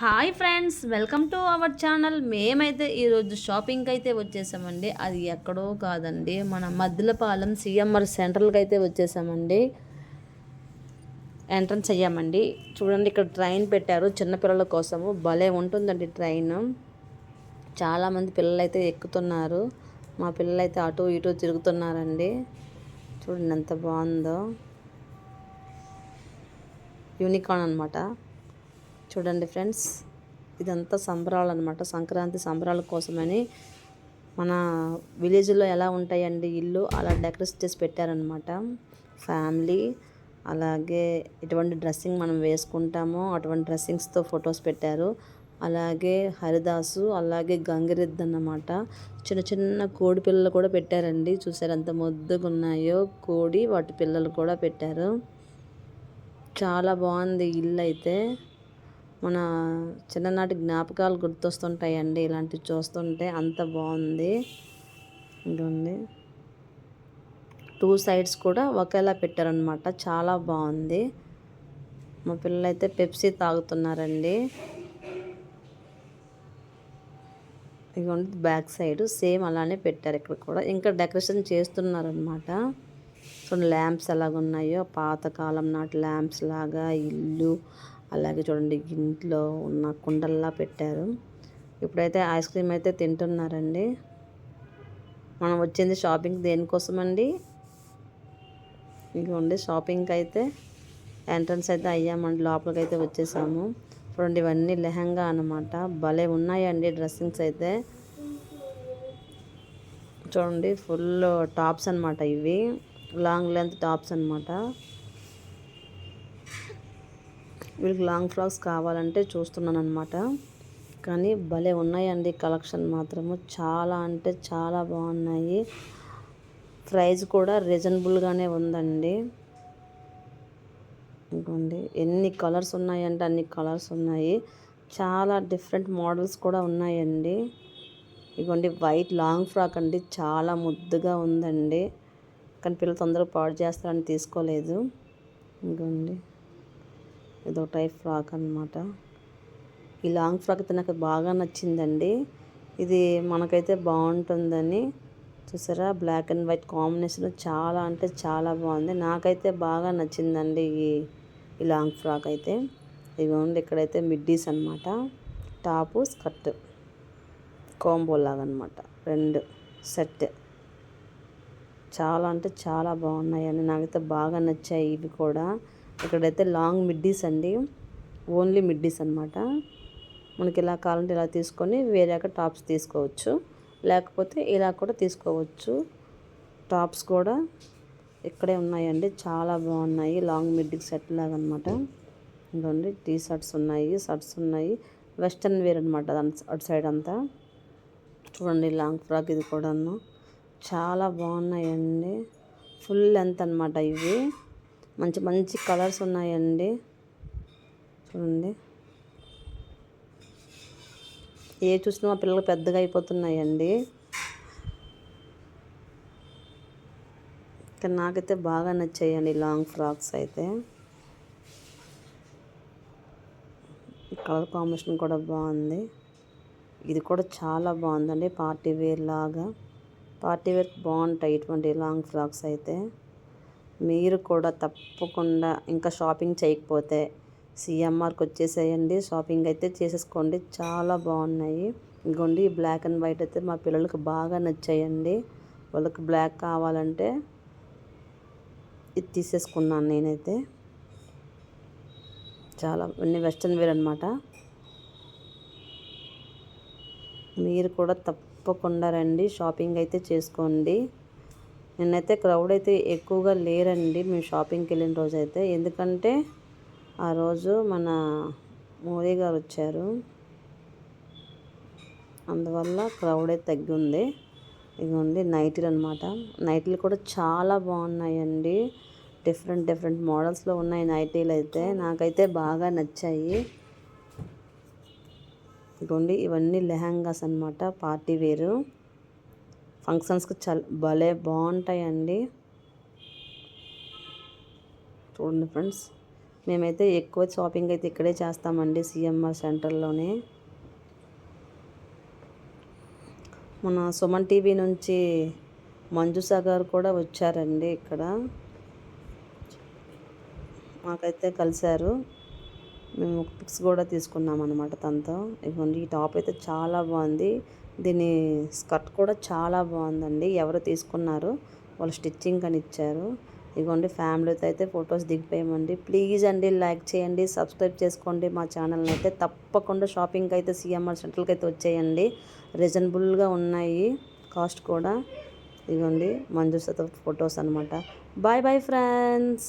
Hi friends welcome to our channel. మేమైతే ఈరోజు షాపింగ్కి అయితే వచ్చేసామండి. అది ఎక్కడో కాదండి మన మద్దిలపాలెం సిఎంఆర్ సెంట్రల్కి అయితే వచ్చేసామండి. ఎంట్రన్స్ అయ్యామండి. చూడండి ఇక్కడ ట్రైన్ పెట్టారు చిన్నపిల్లల కోసము. భలే ఉంటుందండి ట్రైన్. చాలామంది పిల్లలు అయితే ఎక్కుతున్నారు. మా పిల్లలు అయితే అటు ఇటు తిరుగుతున్నారండి. చూడండి ఎంత బాగుందో. యూనికార్న్ అనమాట చూడండి ఫ్రెండ్స్. ఇదంతా సంబరాలు అనమాట సంక్రాంతి సంబరాల కోసమని మన విలేజ్లో ఎలా ఉంటాయండి ఇల్లు అలా డెకరేట్ చేసి పెట్టారనమాట ఫ్యామిలీ అలాగే ఎటువంటి డ్రెస్సింగ్ మనం వేసుకుంటామో అటువంటి డ్రెస్సింగ్స్తో ఫొటోస్ పెట్టారు. అలాగే హరిదాసు అలాగే గంగిరెద్దు అన్నమాట. చిన్న చిన్న కోడి పిల్లలు కూడా పెట్టారండి. చూసారు ఎంత ముద్దుగా ఉన్నాయో కోడి వాటి పిల్లలు కూడా పెట్టారు. చాలా బాగుంది ఇల్లు అయితే. మన చిన్ననాటి జ్ఞాపకాలు గుర్తొస్తుంటాయండి. ఇలాంటివి చూస్తుంటే అంత బాగుంది. ఉంటుంది టూ సైడ్స్ కూడా ఒకేలా పెట్టారనమాట చాలా బాగుంది. మా పిల్లలు అయితే పెప్సీ తాగుతున్నారండి. ఇదిగోండి బ్యాక్ సైడ్ సేమ్ అలానే పెట్టారు ఇక్కడ కూడా. ఇంకా డెకరేషన్ చేస్తున్నారనమాట చూడండి ల్యాంప్స్ ఎలాగున్నాయో. పాతకాలం నాటి ల్యాంప్స్ లాగా ఇల్లు అలాగే చూడండి ఇంట్లో ఉన్న కుండల్లా పెట్టారు. ఇప్పుడైతే ఐస్ క్రీమ్ అయితే తింటున్నారండి. మనం వచ్చింది షాపింగ్ దేనికోసం అండి ఇదిగోండి షాపింగ్కి అయితే ఎంట్రన్స్ అయితే అయ్యామండి లోపలికి అయితే వచ్చేసాము. చూడండి ఇవన్నీ లెహంగా అనమాట భలే ఉన్నాయండి డ్రెస్సింగ్స్ అయితే. చూడండి ఫుల్ టాప్స్ అనమాట ఇవి. లాంగ్ లెంత్ టాప్స్ అనమాట వీళ్ళకి లాంగ్ ఫ్రాక్స్ కావాలంటే చూస్తున్నాను అనమాట కానీ భలే ఉన్నాయండి కలెక్షన్ మాత్రము. చాలా అంటే చాలా బాగున్నాయి. ప్రైస్ కూడా రీజనబుల్గానే ఉందండి. ఇంకోండి ఎన్ని కలర్స్ ఉన్నాయంటే అన్ని కలర్స్ ఉన్నాయి. చాలా డిఫరెంట్ మోడల్స్ కూడా ఉన్నాయండి. ఇదిగోండి వైట్ లాంగ్ ఫ్రాక్ అండి. చాలా ముద్దుగా ఉందండి. కానీ పిల్లలు తొందరగా పాడు చేస్తారని తీసుకోలేదు. ఇంకోండి ఏదో టైప్ ఫ్రాక్ అనమాట ఈ లాంగ్ ఫ్రాక్ అయితే నాకు బాగా నచ్చిందండి. ఇది మనకైతే బాగుంటుందని చూసారా? బ్లాక్ అండ్ వైట్ కాంబినేషన్ చాలా అంటే చాలా బాగుంది. నాకైతే బాగా నచ్చిందండి ఈ ఈ లాంగ్ ఫ్రాక్ అయితే. ఇదిగోండి ఇక్కడైతే మిడ్డీస్ అనమాట టాపు స్కర్ట్. కాంబో లాగా అనమాట రెండు. సెట్. చాలా అంటే చాలా బాగున్నాయండి. నాకైతే బాగా నచ్చాయి ఇవి కూడా. ఇక్కడైతే లాంగ్ మిడ్డీస్ అండి. ఓన్లీ మిడ్డీస్ అనమాట మనకి ఇలా కావాలంటే ఇలా తీసుకొని వేరే టాప్స్ తీసుకోవచ్చు. లేకపోతే ఇలా కూడా తీసుకోవచ్చు. టాప్స్ కూడా ఇక్కడే ఉన్నాయండి. చాలా బాగున్నాయి. లాంగ్ మిడ్డీ సెట్ లాగా అనమాట ఇంకోండి టీ షర్ట్స్ ఉన్నాయి షర్ట్స్ ఉన్నాయి. వెస్ట్రన్ వేర్ అనమాట అటు సైడ్ అంతా. చూడండి లాంగ్ ఫ్రాక్ ఇది కూడాను. చాలా బాగున్నాయండి. ఫుల్ లెంత్ అనమాట ఇవి. మంచి మంచి కలర్స్ ఉన్నాయండి. చూడండి. ఏ చూసినా మా పిల్లలు పెద్దగా అయిపోతున్నాయండి. కానీ నాకైతే బాగా నచ్చాయండి లాంగ్ ఫ్రాక్స్ అయితే. కలర్ కాంబినేషన్ కూడా బాగుంది. ఇది కూడా చాలా బాగుందండి పార్టీ వేర్ లాగా. పార్టీ వేర్ బాగుంటాయి ఇటువంటి లాంగ్ ఫ్రాక్స్ అయితే. మీరు కూడా తప్పకుండా ఇంకా షాపింగ్ చేయకపోతే సిఎంఆర్కి వచ్చేసేయండి. షాపింగ్ అయితే చేసేసుకోండి. చాలా బాగున్నాయి. ఇంకోండి బ్లాక్ అండ్ వైట్ అయితే మా పిల్లలకు బాగా నచ్చాయండి. వాళ్ళకి బ్లాక్ కావాలంటే ఇది తీసేసుకున్నాను నేనైతే. చాలా అన్ని వెస్ట్రన్ వేర్ అనమాట మీరు కూడా తప్పకుండా రండి. షాపింగ్ అయితే చేసుకోండి. నిన్నైతే క్రౌడ్ అయితే ఎక్కువగా లేరండి. మేము షాపింగ్కి వెళ్ళిన రోజు అయితే ఎందుకంటే ఆ రోజు మన మోదీ గారు వచ్చారు. అందువల్ల క్రౌడ్ అయితే తగ్గి ఉంది ఇదిగోండి నైటీలు అనమాట నైటీలు కూడా చాలా బాగున్నాయండి. డిఫరెంట్ డిఫరెంట్ మోడల్స్లో ఉన్నాయి నైటీలు అయితే. నాకైతే బాగా నచ్చాయి. ఇదిగోండి ఇవన్నీ లెహంగాస్ అనమాట పార్టీ వేరు. ఫంక్షన్స్కి చాలా భలే బాగుంటాయండి చూడండి ఫ్రెండ్స్ మేమైతే ఎక్కువ షాపింగ్ అయితే ఇక్కడే చేస్తామండి సిఎంఆర్ సెంటర్లోనే. మన సుమన్ టీవీ నుంచి మంజుసా గారు కూడా వచ్చారండి ఇక్కడ. మాకైతే కలిశారు. మేము పిక్స్ కూడా తీసుకున్నాం అనమాట తనతో. ఇదిగోండి ఈ టాప్ అయితే చాలా బాగుంది దీని స్కర్ట్ కూడా చాలా బాగుందండి. ఎవరు తీసుకున్నారు? వాళ్ళు స్టిచ్చింగ్ అని ఇచ్చారు. ఇదిగోండి ఫ్యామిలీతో అయితే ఫొటోస్ దిగిపోయామండి. ప్లీజ్ అండి లైక్ చేయండి సబ్స్క్రైబ్ చేసుకోండి మా ఛానల్ని అయితే. తప్పకుండా షాపింగ్కి అయితే సిఎంఆర్ సెంట్రల్కి అయితే వచ్చేయండి. రీజనబుల్గా ఉన్నాయి కాస్ట్ కూడా. ఇదిగోండి మంజుసతో ఫొటోస్ అనమాట బాయ్ బాయ్ ఫ్రెండ్స్.